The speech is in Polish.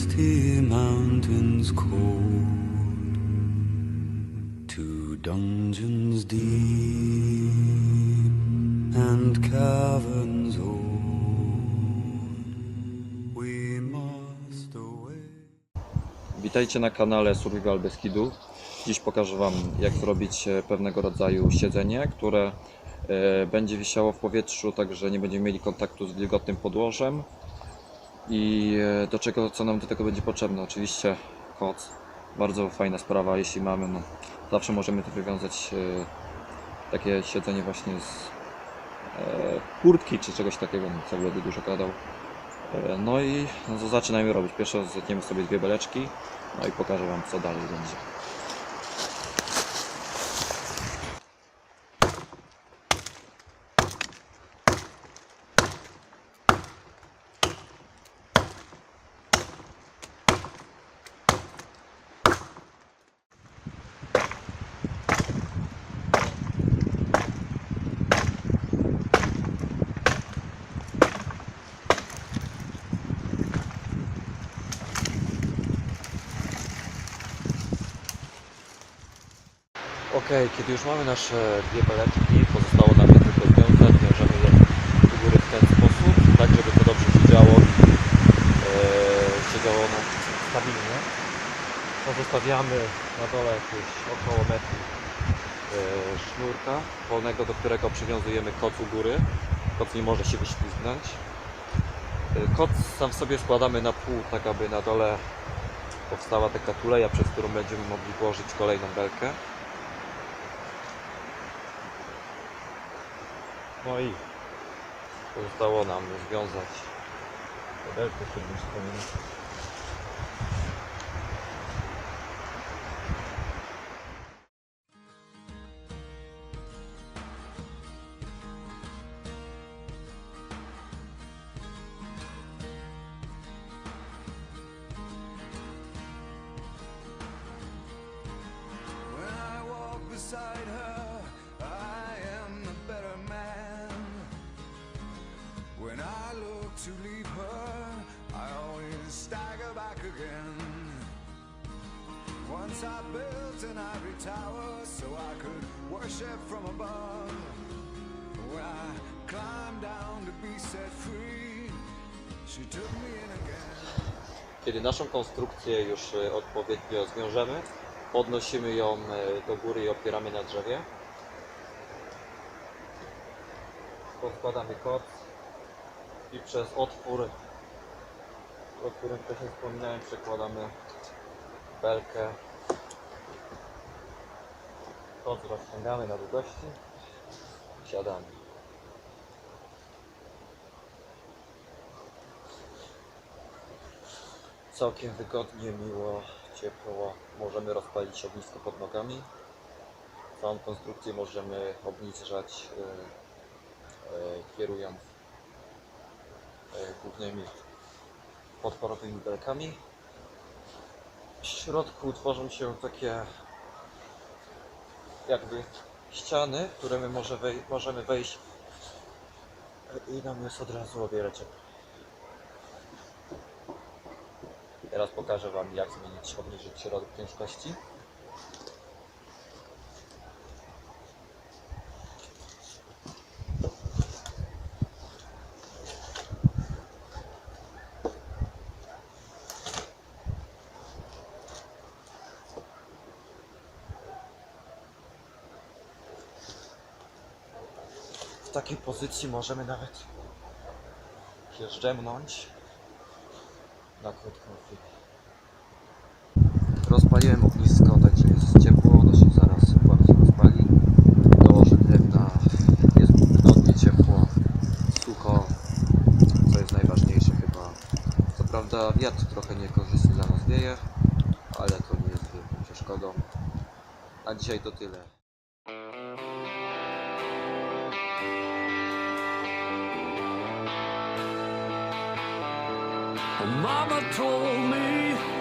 misty mountains cold to dungeons deep and caverns old. We must away. Witajcie na kanale Survival Beskidu. Dziś pokażę Wam jak zrobić e, pewnego rodzaju siedzenie, które e, będzie wisiało w powietrzu, także nie będziemy mieli kontaktu z wilgotnym podłożem. I e, do czego, co nam do tego będzie potrzebne? Oczywiście koc. Bardzo fajna sprawa, jeśli mamy, no, zawsze możemy to wywiązać e, takie siedzenie właśnie z e, kurtki czy czegoś takiego, no, co będę dużo gadał. No i no zaczynajmy robić. Pierwsze zetniemy sobie dwie beleczki, no i pokażę Wam co dalej będzie. Kiedy już mamy nasze dwie beleczki, pozostało nam je tylko związać, wiążemy je do góry w ten sposób, tak żeby to dobrze siedziało, e, siedziało ono stabilnie. Pozostawiamy na dole jakieś około metru e, sznurka wolnego, do którego przywiązujemy koc u góry. Koc nie może się wyślizgnąć. E, Koc sam sobie składamy na pół, tak aby na dole powstała taka tuleja, przez którą będziemy mogli włożyć kolejną belkę. No i pozostało nam związać. Belkę, żeby Once I built an ivory tower so I could worship from above. I climbed down to be set free, she took me in again. Kiedy naszą konstrukcję już e, odpowiednio zwiążemy, podnosimy ją e, do góry i opieramy na drzewie. Podkładamy koc i przez otwór, o którym wcześniej wspominałem, przekładamy belkę. Koc rozciągamy na długości, siadamy. Całkiem wygodnie, miło, ciepło. Możemy rozpalić ognisko pod nogami. Całą konstrukcję możemy obniżać e, e, kierując e, głównymi podporowymi belkami. W środku tworzą się takie jakby ściany, w które my może wej możemy wejść e, i nam jest od razu o wiele ciepło. Teraz pokażę Wam jak zmienić, obniżyć środek ciężkości. W takiej pozycji możemy nawet się zdrzemnąć na krótką chwilę. Rozpaliłem ognisko, także jest ciepło, ono się zaraz bardzo rozpali. Dołożę drewna, jest wygodnie ciepło, sucho, co jest najważniejsze chyba. Co prawda wiatr trochę niekorzystny dla nas wieje, ale to nie jest wielką przeszkodą. A dzisiaj to tyle. Mama told me